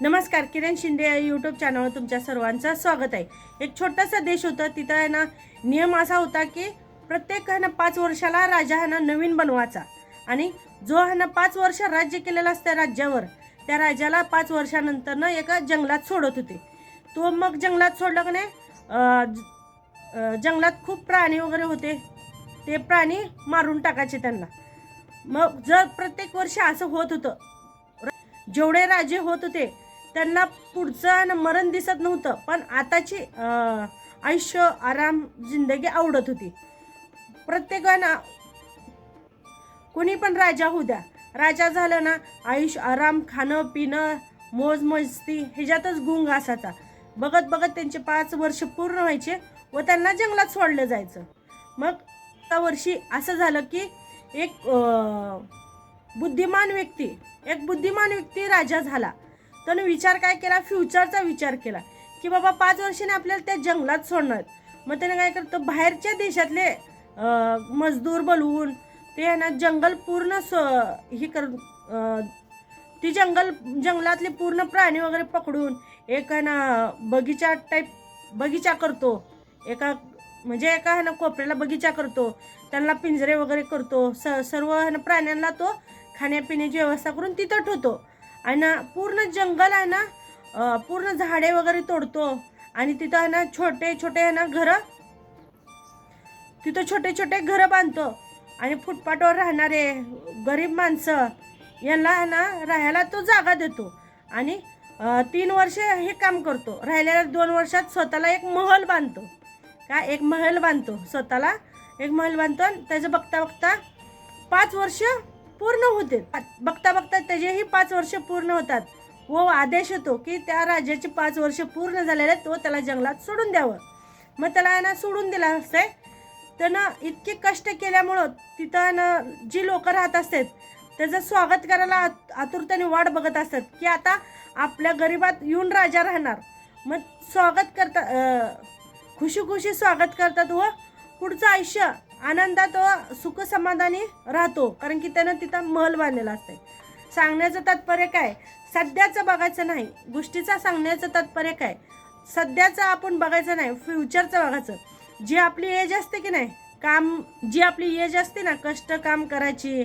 नमस्कार किरण शिंदे या यूट्यूब चॅनलवर तुमच्या सर्वांचं स्वागत आहे. एक छोटासा देश होता तिथं आहे ना नियम असा होता की प्रत्येक आहे ना पाच वर्षाला राजा हा ना नवीन बनवायचा. आणि जो आहे ना पाच वर्ष राज्य केलेलं असतं राज्यावर त्या राजाला पाच वर्षानंतर ना एका जंगलात सोडत होते. तो मग जंगलात सोडलं का नाही जंगलात खूप प्राणी वगैरे होते. ते प्राणी मारून टाकायचे त्यांना. मग जर प्रत्येक वर्षी असं होत होतं जेवढे राजे होत होते त्यांना पुढचं मरण दिसत नव्हतं पण आताची आयुष्य आराम जिंदगी आवडत होती. प्रत्येकानं कोणी पण राजा होऊ द्या. राजा झालं ना आयुष्य आराम खाणं पिणं मोज मस्ती ह्याच्यातच गुंग असायचा बघत बघत त्यांचे पाच वर्ष पूर्ण व्हायचे व त्यांना जंगलात सोडलं जायचं. मग त्या वर्षी असं झालं की एक बुद्धिमान व्यक्ती एक बुद्धिमान व्यक्ती राजा झाला. त्यानं विचार काय केला? फ्युचरचा विचार केला. की बाबा पाच वर्षाने आपल्याला त्या जंगलात सोडणार. मग त्याने काय करतो? बाहेरच्या देशातले मजदूर बोलवून ते आहे ना जंगल पूर्ण स हे कर ती जंगल जंगलातले पूर्ण प्राणी वगैरे पकडून एक आहे ना बगीचा टाईप बगीचा करतो. एका म्हणजे एका आहे ना कोपऱ्याला बगीचा करतो. त्यांना पिंजरे वगैरे करतो. स सर्व आहे ना प्राण्यांना तो खाण्यापिण्याची व्यवस्था करून तिथं ठेवतो. आणि ना पूर्ण जंगल आहे ना पूर्ण झाडे वगैरे तोडतो. आणि तिथं आहे ना छोटे छोटे आहे ना घरं. तिथं छोटे छोटे घरं बांधतो. आणि फुटपाथवर राहणारे गरीब माणसं यांना आहे ना राहायला तो जागा देतो. आणि तीन वर्ष हे काम करतो. राहिलेल्या दोन वर्षात स्वतःला एक महल बांधतो. का एक महल बांधतो. स्वतःला एक महल बांधतो आणि त्याचं बघता बघता पाच वर्ष पूर्ण होते बघता बघता त्याचेही पाच वर्ष पूर्ण होतात. व आदेश होतो की त्या राजाचे पाच वर्ष पूर्ण झालेले आहेत, तो त्याला जंगलात सोडून द्यावं. मग त्याला आहे ना सोडून दिला असते. त्यानं इतके कष्ट केल्यामुळं तिथं ना जी लोक राहत असतात त्याचं स्वागत करायला आत- आतुरतेने वाट बघत असतात की आता आपल्या गरिबात येऊन राजा राहणार. मग स्वागत करता खुशी खुशी स्वागत करतात व पुढचं आयुष्य आनंदात व सुख समाधानी राहतो. कारण की त्यानं तिथं महल बांधलेला असते सांगण्याचं तात्पर्य काय? सध्याचं बघायचं नाही. गोष्टीचा सांगण्याचं तात्पर्य काय? सध्याचं आपण बघायचं नाही. फ्युचरचं बघायचं. जी आपली एज असते की नाही? काम जी आपली एज असते ना कष्ट काम करायची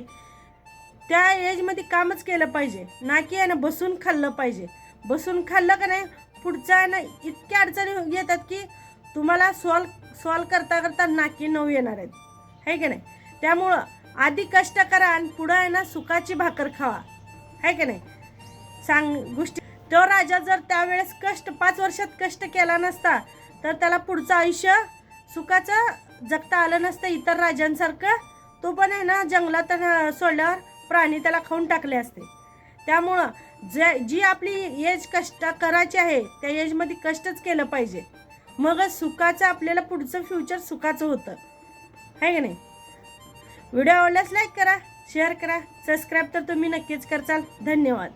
त्या एजमध्ये कामच केलं पाहिजे. ना की आहे ना बसून खाल्लं पाहिजे. बसून खाल्लं का नाही? पुढच्या आहे ना इतक्या अडचणी येतात की तुम्हाला सॉल्व सॉल्व करता करता नाकी नऊ येणार आहेत. आहे की नाही? त्यामुळं आधी कष्ट करा आणि पुढं आहे ना सुखाची भाकर खावा. आहे की नाही? सांग गोष्टी. तो राजा जर त्यावेळेस कष्ट पाच वर्षात कष्ट केला नसता तर त्याला पुढचं आयुष्य सुखाचं जगता आलं नसतं इतर राजांसारखं. तो पण आहे ना जंगलात सोडल्यावर प्राणी त्याला खाऊन टाकले असते. त्यामुळं जे जी आपली एज कष्ट करायची आहे त्या एजमध्ये कष्टच केलं पाहिजे. मग सुखाचं आपल्याला पुढचं फ्युचर सुखाचं होतं. आहे का नाही? व्हिडिओ आवडल्यास लाईक करा शेअर करा सबस्क्राईब तर तुम्ही नक्कीच करचाल. धन्यवाद.